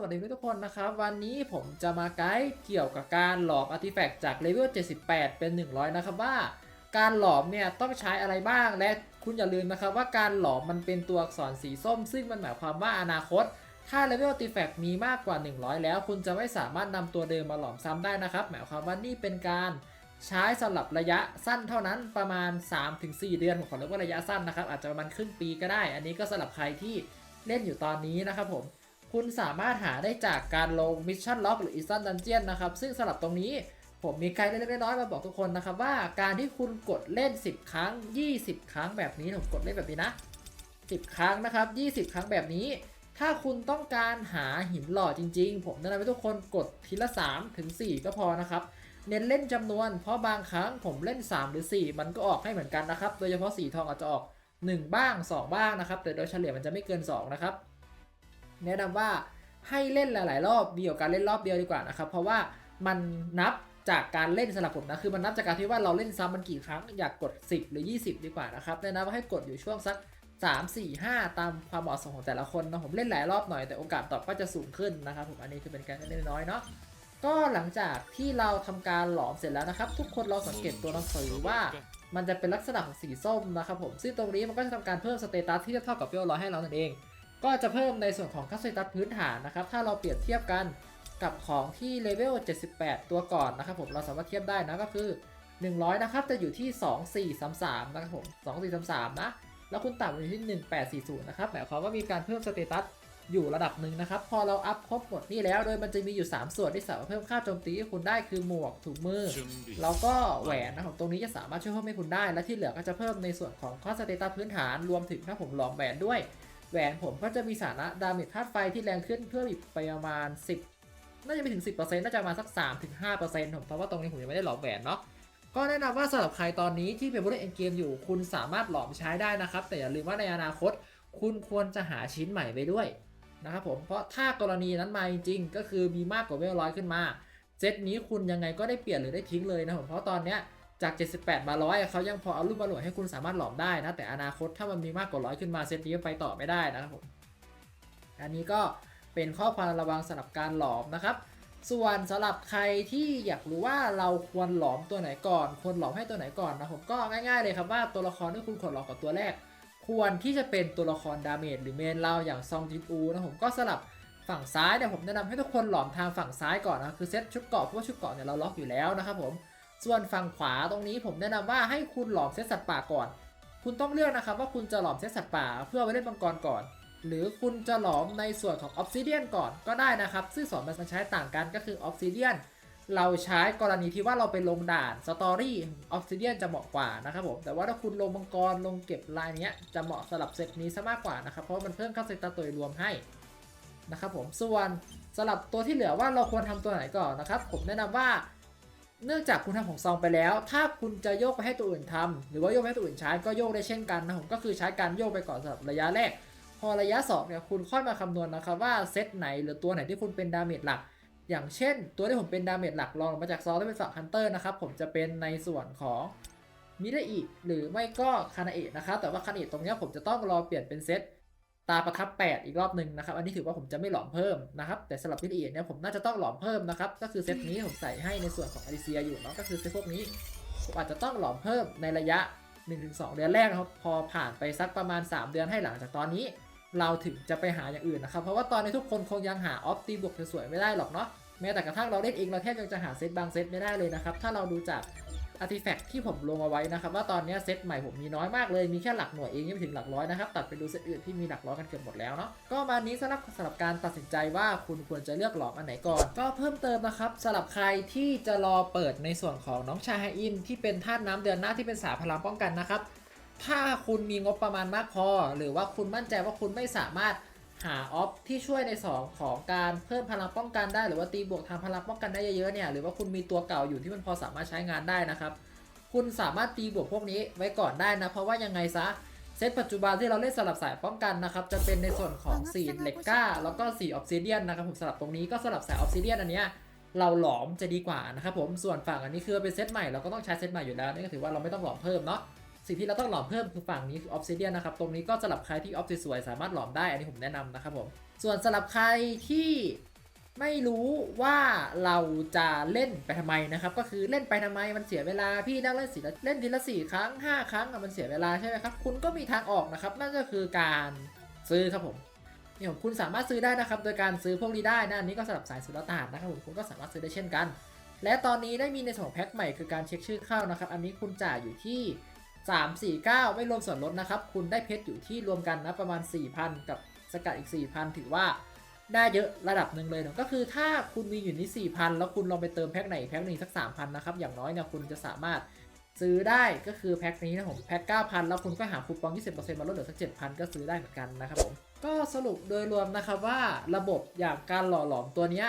สวัสดีทุกคนนะครับ วันนี้ผมจะมาไกด์เกี่ยวกับการหลอมอาร์ติแฟกต์จากเลเวล 78 เป็น 100 นะครับว่า การหลอมเนี่ยต้องใช้อะไรบ้าง และคุณอย่าลืมนะครับว่าการหลอมมันเป็นตัวอักษรสีส้ม ซึ่งมันหมายความว่าอนาคต ถ้าเลเวลอาร์ติแฟกต์มีมากกว่า 100 แล้ว คุณจะไม่สามารถนำตัวเดิมมาหลอมซ้ำได้นะครับ หมายความว่านี่เป็นการใช้สำหรับระยะสั้นเท่านั้นประมาณ 3-4 เดือนผมขอเรียกว่าระยะสั้นนะครับอาจจะประมาณครึ่งปีก็ได้ อันนี้ก็สำหรับใครที่เล่นอยู่ตอนนี้นะครับผม คุณสามารถหาได้จากการลงมิชชั่นล็อกหรืออีสตันดันเจียนนะครับ ซึ่งสำหรับตรงนี้ผมมีไกด์เล็กๆน้อยๆมาบอกทุกคนนะครับ ว่าการที่คุณกดเล่น 10 ครั้ง 20 ครั้งแบบนี้ผมกดเล่นแบบนี้นะ 10 ครั้งนะครับ 20 ครั้งแบบนี้ ถ้าคุณต้องการหาหินหล่อจริง ๆ ผมแนะนำให้ทุกคนกดทีละ3ถึง4ก็พอนะครับ เน้นเล่นจำนวน เพราะบางครั้งผมเล่น 3 หรือ 4 มันก็ออกให้เหมือนกันนะครับ โดยเฉพาะสีทองอาจจะออก 1 บ้าง 2 บ้างนะครับ แต่โดยเฉลี่ยมันจะไม่เกิน 2 นะครับ แนะนำว่าให้เล่นหลาย ๆ รอบดีกว่าการเล่นรอบเดียวดีกว่านะครับเพราะว่ามันนับจากการเล่นสำหรับผมนะคือมันนับจากการที่ว่าเราเล่นซ้ำมันกี่ครั้งอยากกด 10 หรือ 20 ดีกว่านะครับแนะนำว่าให้กดอยู่ช่วงสัก 3 4 5 ตามความเหมาะสมของแต่ละคนนะผมเล่นหลายรอบหน่อยแต่โอกาสตอบก็จะสูงขึ้นนะครับผมอันนี้คือเป็นการเล่นน้อยเนาะก็หลังจากที่เราทำการหลอมเสร็จแล้วนะครับ ทุกคนลองสังเกตตัวหนังสือว่า มันจะเป็นลักษณะของสีส้มนะครับผมซึ่งตรงนี้มันก็จะทำการเพิ่มสเตตัสที่เทียบเท่ากับเวลร้อยให้เรานั่นเอง ก็จะเพิ่มในส่วนของค่าสเตตัสพื้นฐานนะครับ ถ้าเราเปรียบเทียบกันกับของที่เลเวล 78 ตัวก่อนนะครับผม เราสามารถเทียบได้นะก็คือ 100 นะครับ จะอยู่ที่ 2433 นะครับผม 2433 นะ แล้วคุณต่ำอยู่ที่ 1840 นะครับ หมายความว่ามีการเพิ่มสเตตัสอยู่ระดับหนึ่งนะครับ พอเราอัพครบหมดนี่แล้ว โดยมันจะมีอยู่ 3 ส่วนที่สามารถเพิ่มค่าโจมตีให้คุณได้คือหมวกถุงมือ แล้วก็แหวนนะครับ ตรงนี้จะสามารถช่วยเพิ่มให้คุณได้ และที่เหลือก็จะเพิ่มในส่วนของข้อสเตตัสพื้นฐาน รวมถึงถ้าผมหลอมแหวนด้วย แหวนผมก็จะมีสาระดาเมจธาตุไฟที่แรงขึ้นเพิ่มอีกไปประมาณ 10 น่าจะไปถึง 10%น่าจะมาสัก 3-5%ผมเพราะว่าตรงนี้ผมยังไม่ได้หลอมแหวนเนาะก็แนะนำว่าสำหรับใครตอนนี้ที่เป็นผู้เล่นเอ็นเกมอยู่ คุณสามารถหลอมใช้ได้นะครับ แต่อย่าลืมว่าในอนาคต คุณควรจะหาชิ้นใหม่ไปด้วยนะครับผมเพราะถ้ากรณีนั้นมาจริงๆก็คือมีมากกว่าเวลร้อยขึ้นมาเซตนี้คุณยังไงก็ได้เปลี่ยนหรือได้ทิ้งเลยนะผมเพราะตอนเนี้ย จาก 78 มาร้อยเขายังพอเอารูปมาหลดให้คุณสามารถหลอมได้นะ แต่อนาคตถ้ามันมีมากกว่าร้อยขึ้นมาเซตนี้ไปต่อไม่ได้นะครับผม อันนี้ก็เป็นข้อความระวังสำหรับการหลอมนะครับ ส่วนสำหรับใครที่อยากรู้ว่าเราควรหลอมตัวไหนก่อน ควรหลอมให้ตัวไหนก่อนนะผมก็ง่ายๆเลยครับว่าตัวละครที่คุณควรหลอมกับตัวแรก ควรที่จะเป็นตัวละครดาเมจหรือเมนเราอย่างซองจินอูนะผมก็สลับฝั่งซ้ายเนี่ยผมแนะนำให้ทุกคนหลอมทางฝั่งซ้ายก่อนนะคือเซตชุดเกาะเพราะว่าชุดเกาะเนี่ยเราล็อกอยู่แล้วนะครับผม ส่วนฝั่งขวาตรงนี้ผมแนะนำว่าให้คุณหลอมเซตสัตว์ป่าก่อน คุณต้องเลือกนะครับว่าคุณจะหลอมเซตสัตว์ป่าเพื่อไว้เล่นมังกรก่อน หรือคุณจะหลอมในส่วนของออฟซิเดียนก่อนก็ได้นะครับ ซึ่งสองมันใช้ต่างกันก็คือออฟซิเดียนเราใช้กรณีที่ว่าเราไปลงด่านสตอรี่ออฟซิเดียนจะเหมาะกว่านะครับผม แต่ว่าถ้าคุณลงมังกรลงเก็บลายเนี้ยจะเหมาะสำหรับเซตนี้ซะมากกว่านะครับ เพราะมันเพิ่มค่าเซตตัวรวมให้นะครับผม ส่วนสำหรับตัวที่เหลือว่าเราควรทำตัวไหนก่อนนะครับ ผมแนะนำว่า เนื่องจากคุณทำของซองไปแล้ว ถ้าคุณจะโยกไปให้ตัวอื่นทำหรือว่าโยกให้ตัวอื่นใช้ก็โยกได้เช่นกันนะผมก็คือใช้การโยกไปก่อนสำหรับระยะแรก พอระยะ2เนี่ยคุณค่อยมาคำนวณนะครับว่าเซตไหนหรือตัวไหนที่คุณเป็นดาเมจหลัก อย่างเช่น ตัวที่ผมเป็นดาเมจหลักรองมาจากซองที่เป็นฝั่งฮันเตอร์นะครับผมจะเป็นในส่วนของมิเดอิหรือไม่ก็คานาเอะนะครับแต่ว่าคานาเอะตรงเนี้ยผมจะต้องรอเปลี่ยนเป็นเซต ตาประทับ 8 อีกรอบหนึ่งนะครับ อันนี้ถือว่าผมจะไม่หลอมเพิ่มนะครับ แต่สำหรับมิเดอิเนี่ยผมน่าจะต้องหลอมเพิ่มนะครับ ก็คือเซตนี้ผมใส่ให้ในส่วนของอาริเซียอยู่เนาะ ก็คือเซตพวกนี้ผมอาจจะต้องหลอมเพิ่มในระยะ 1-2 เดือนแรกนะครับ พอผ่านไปสักประมาณ 3 เดือนให้หลังจากตอนนี้ เราถึงจะไปหาอย่างอื่นนะครับ เพราะว่าตอนนี้ทุกคนคงยังหาออฟตีบวกสวยๆไม่ได้หรอกเนาะ แม้แต่กระทั่งเราเล่นเองเราแทบยังจะหาเซตบางเซตไม่ได้เลยนะครับ ถ้าเราดูจาก อาร์ติแฟกที่ผมลงเอาไว้นะครับว่าตอนนี้เซตใหม่ผมมีน้อยมากเลยมีแค่หลักหน่วยเองยังไม่ถึงหลักร้อยนะครับตัดไปดูเซตอื่นที่มีหลักร้อยกันเกือบหมดแล้วเนาะก็มานี้สำหรับสำหรับการตัดสินใจว่าคุณควรจะเลือกหลอมอันไหนก่อน ก็เพิ่มเติมนะครับสำหรับใครที่จะรอเปิดในส่วนของน้องชายไฮอิน ที่เป็นธาตุน้ำเดือนหน้าที่เป็นสายพลังป้องกันนะครับถ้าคุณมีงบประมาณมากพอ หรือว่าคุณมั่นใจว่าคุณไม่สามารถ หาออฟที่ช่วยในสองของการเพิ่มพลังป้องกันได้ หรือว่าตีบวกทางพลังป้องกันได้เยอะๆเนี่ยหรือว่าคุณมีตัวเก่าอยู่ที่มันพอสามารถใช้งานได้นะครับ คุณสามารถตีบวกพวกนี้ไว้ก่อนได้นะเพราะว่ายังไงซะเซตปัจจุบันที่เราเล่นสลับสายป้องกันนะครับจะเป็นในส่วนของสีเหล็กก้า แล้วก็สีออฟซิเดียนนะครับผมสลับตรงนี้ก็สลับสายออฟซิเดียนอันเนี้ยเราหลอมจะดีกว่านะครับผมส่วนฝั่งอันนี้คือเป็นเซตใหม่เราก็ต้องใช้เซตใหม่อยู่แล้วนี่ก็ถือว่าเราไม่ต้องหลอมเพิ่มเนาะ สิ่งที่เราต้องหลอมเพิ่มคือฝั่งนี้คือออฟซิเดียนนะครับ ตรงนี้ก็สำหรับใครที่ออฟสวยสามารถหลอมได้ อันนี้ผมแนะนำนะครับผม ส่วนสำหรับใครที่ไม่รู้ว่าเราจะเล่นไปทำไมนะครับ ก็คือเล่นไปทำไมมันเสียเวลาพี่นั่งเล่นสีเล่นทีละสี่ครั้ง 5 ครั้งมันเสียเวลาใช่ไหมครับ คุณก็มีทางออกนะครับ นั่นก็คือการซื้อครับผมเนี่ยคุณสามารถซื้อได้นะครับ โดยการซื้อพวกนี้ได้นะอันนี้ก็สำหรับสายสุลต่านนะครับผมคุณก็สามารถซื้อได้เช่นกัน และตอนนี้ได้มีในส่วนของแพ็คใหม่คือการเช็คชื่อเข้านะครับ อันนี้คุณจ่ายอยู่ที่ 349 ไม่รวมส่วนลดนะครับ คุณได้เพชรอยู่ที่รวมกันนะประมาณ 4,000 กับสกัดอีก 4,000 ถือว่าได้เยอะระดับหนึ่งเลยเนาะก็คือถ้าคุณมีอยู่นี่4,000แล้วคุณลองไปเติมแพ็คไหนแพ็คหนึ่งสัก3,000นะครับ อย่างน้อยเนี่ยคุณจะสามารถซื้อได้ก็คือแพ็คนี้นะผมแพ็ค9,000แล้วคุณก็หาคูปอง20%มาลดเหลือสัก7,000ก็ซื้อได้เหมือนกันนะครับผมก็สรุปโดยรวมนะครับว่าระบบอย่างการหล่อหลอมตัวเนี้ย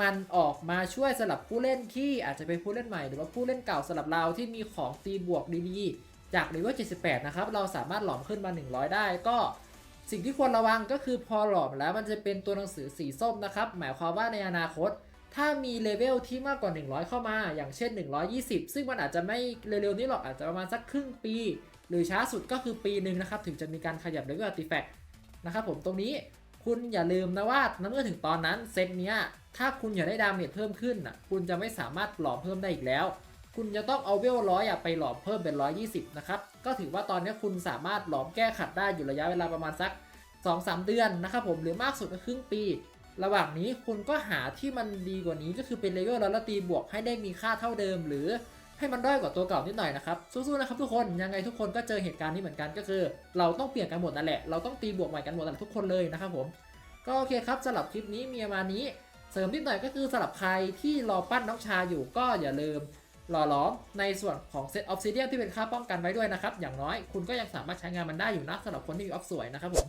มันออกมาช่วยสำหรับผู้เล่นที่อาจจะเป็นผู้เล่นใหม่ หรือว่าผู้เล่นเก่าสำหรับเราที่มีของตีบวกดีๆ จากเลเวล78 นะครับ เราสามารถหลอมขึ้นมา 100 ได้ก็สิ่งที่ควรระวังก็คือพอหลอมแล้วมันจะเป็นตัวหนังสือสีส้มนะครับ หมายความว่าในอนาคต ถ้ามีเลเวลที่มากกว่า 100 เข้ามา อย่างเช่น 120 ซึ่งมันอาจจะไม่เร็วๆนี้หรอกอาจจะประมาณสักครึ่งปี หรือช้าสุดก็คือปีหนึ่งนะครับ ถึงจะมีการขยับเลเวลอาร์ติแฟกต์นะครับผมตรงนี้คุณอย่าลืมนะว่าเมื่อถึงตอนนั้นเซตเนี้ยถ้าคุณอยากได้ดาเมจเพิ่มขึ้นอะคุณจะไม่สามารถหลอมเพิ่มได้อีกแล้ว คุณจะต้องเอาเวลร้อยอะไปหลอมเพิ่มเป็น 120 นะครับ ก็ถือว่าตอนนี้คุณสามารถหลอมแก้ขัดได้อยู่ระยะเวลาประมาณสัก 2-3 เดือนนะครับผมหรือมากสุดก็ครึ่งปี ระหว่างนี้คุณก็หาที่มันดีกว่านี้ก็คือเป็นเลเวลแล้วแล้วตีบวกให้ได้มีค่าเท่าเดิม หรือให้มันด้อยกว่าตัวเก่านิดหน่อยนะครับสู้ๆนะครับทุกคนยังไงทุกคนก็เจอเหตุการณ์นี้เหมือนกันก็คือ เราต้องเปลี่ยนกันหมดนั่นแหละเราต้องตีบวกใหม่กันหมดนั่นแหละทุกคนเลยนะครับผมก็โอเคครับสำหรับคลิปนี้มีประมาณนี้ เสริมนิดหน่อยก็คือสำหรับใครที่รอปั้นน้องชาอยู่ก็อย่าลืม หล่อหลอมในส่วนของเซตออฟซิเดียที่เป็นค่าป้องกันไว้ด้วยนะครับ อย่างน้อยคุณก็ยังสามารถใช้งานมันได้อยู่นะสำหรับคนที่มีออฟสวยนะครับผม